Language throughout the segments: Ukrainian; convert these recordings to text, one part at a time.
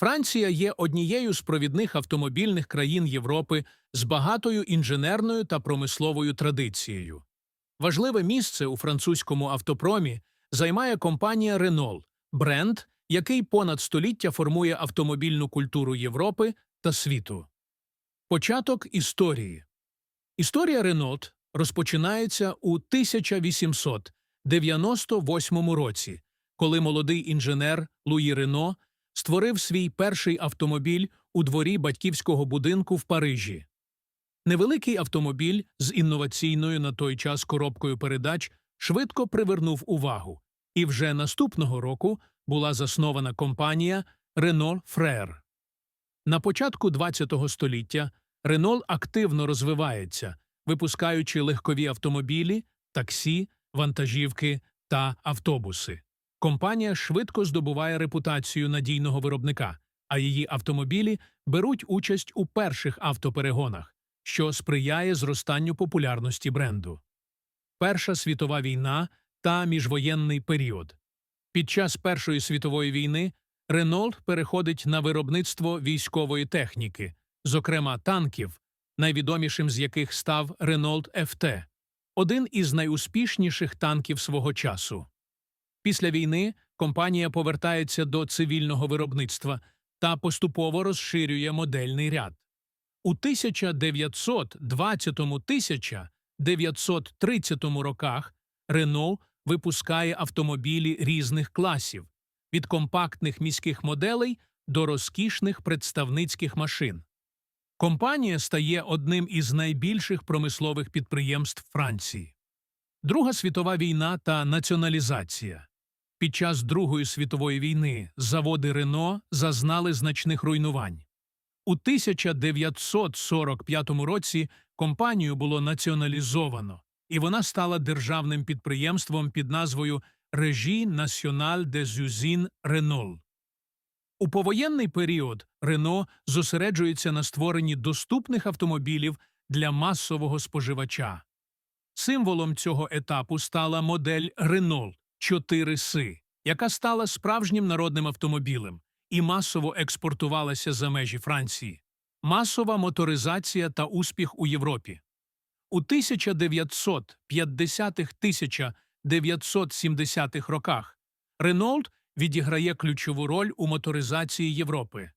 Франція є однією з провідних автомобільних країн Європи з багатою інженерною та промисловою традицією. Важливе місце у французькому автопромі займає компанія Renault, бренд, який понад століття формує автомобільну культуру Європи та світу. Початок історії Історія Renault розпочинається у 1898 році, коли молодий інженер Луї Рено створив свій перший автомобіль у дворі батьківського будинку в Парижі. Невеликий автомобіль з інноваційною на той час коробкою передач швидко привернув увагу, і вже наступного року була заснована компанія Renault Frère. На початку ХХ століття Renault активно розвивається, випускаючи легкові автомобілі, таксі, вантажівки та автобуси. Компанія швидко здобуває репутацію надійного виробника, а її автомобілі беруть участь у перших автоперегонах, що сприяє зростанню популярності бренду. Перша світова війна та міжвоєнний період. Під час Першої світової війни Renault переходить на виробництво військової техніки, зокрема танків, найвідомішим з яких став Renault FT, один із найуспішніших танків свого часу. Після війни компанія повертається до цивільного виробництва та поступово розширює модельний ряд. У 1920-1930 роках Renault випускає автомобілі різних класів від компактних міських моделей до розкішних представницьких машин. Компанія стає одним із найбільших промислових підприємств Франції. Друга світова війна та націоналізація. Під час Другої світової війни заводи Рено зазнали значних руйнувань. У 1945 році компанію було націоналізовано, і вона стала державним підприємством під назвою Régie Nationale des Usines Renault. У повоєнний період Рено зосереджується на створенні доступних автомобілів для масового споживача. Символом цього етапу стала модель Renault 4 си яка стала справжнім народним автомобілем і масово експортувалася за межі Франції. Масова моторизація та успіх у Європі. У 1950-1970-х роках Renault відіграє ключову роль у моторизації Європи.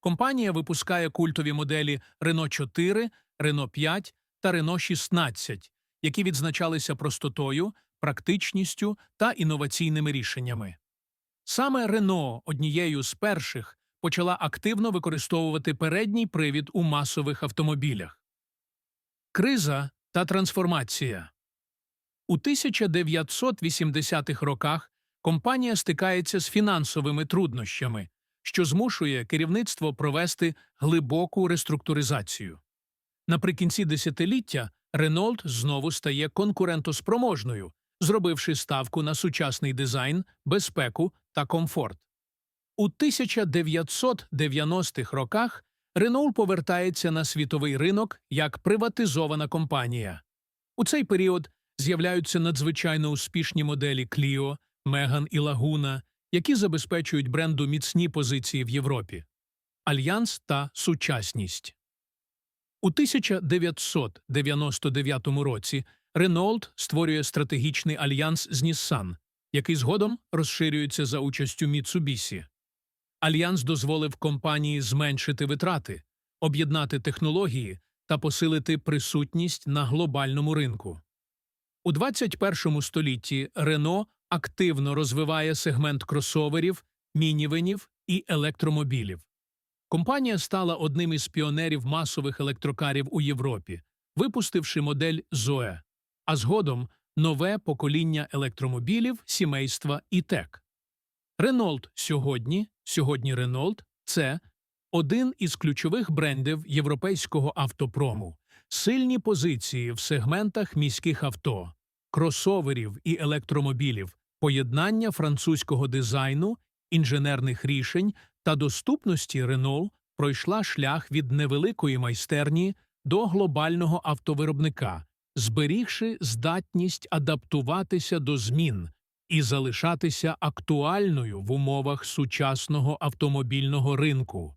Компанія випускає культові моделі Renault 4, Renault 5 та Renault 16, які відзначалися простотою, практичністю та інноваційними рішеннями. Саме Renault однією з перших почала активно використовувати передній привід у масових автомобілях. Криза та трансформація у 1980-х роках компанія стикається з фінансовими труднощами, що змушує керівництво провести глибоку реструктуризацію. Наприкінці десятиліття Renault знову стає конкурентоспроможною, зробивши ставку на сучасний дизайн, безпеку та комфорт. У 1990-х роках Renault повертається на світовий ринок як приватизована компанія. У цей період з'являються надзвичайно успішні моделі Clio, Megane і Laguna, які забезпечують бренду міцні позиції в Європі. Альянс та сучасність. У 1999 році Renault створює стратегічний альянс з Nissan, який згодом розширюється за участю Mitsubishi. Альянс дозволив компанії зменшити витрати, об'єднати технології та посилити присутність на глобальному ринку. У 21 столітті Renault активно розвиває сегмент кросоверів, мінівенів і електромобілів. Компанія стала одним із піонерів масових електрокарів у Європі, випустивши модель Zoe, а згодом нове покоління електромобілів сімейства E-Tech. Renault сьогодні, сьогодні Renault – це один із ключових брендів європейського автопрому, сильні позиції в сегментах міських авто, кросоверів і електромобілів, поєднання французького дизайну, інженерних рішень та доступності Renault пройшла шлях від невеликої майстерні до глобального автовиробника, зберігши здатність адаптуватися до змін, і залишатися актуальною в умовах сучасного автомобільного ринку.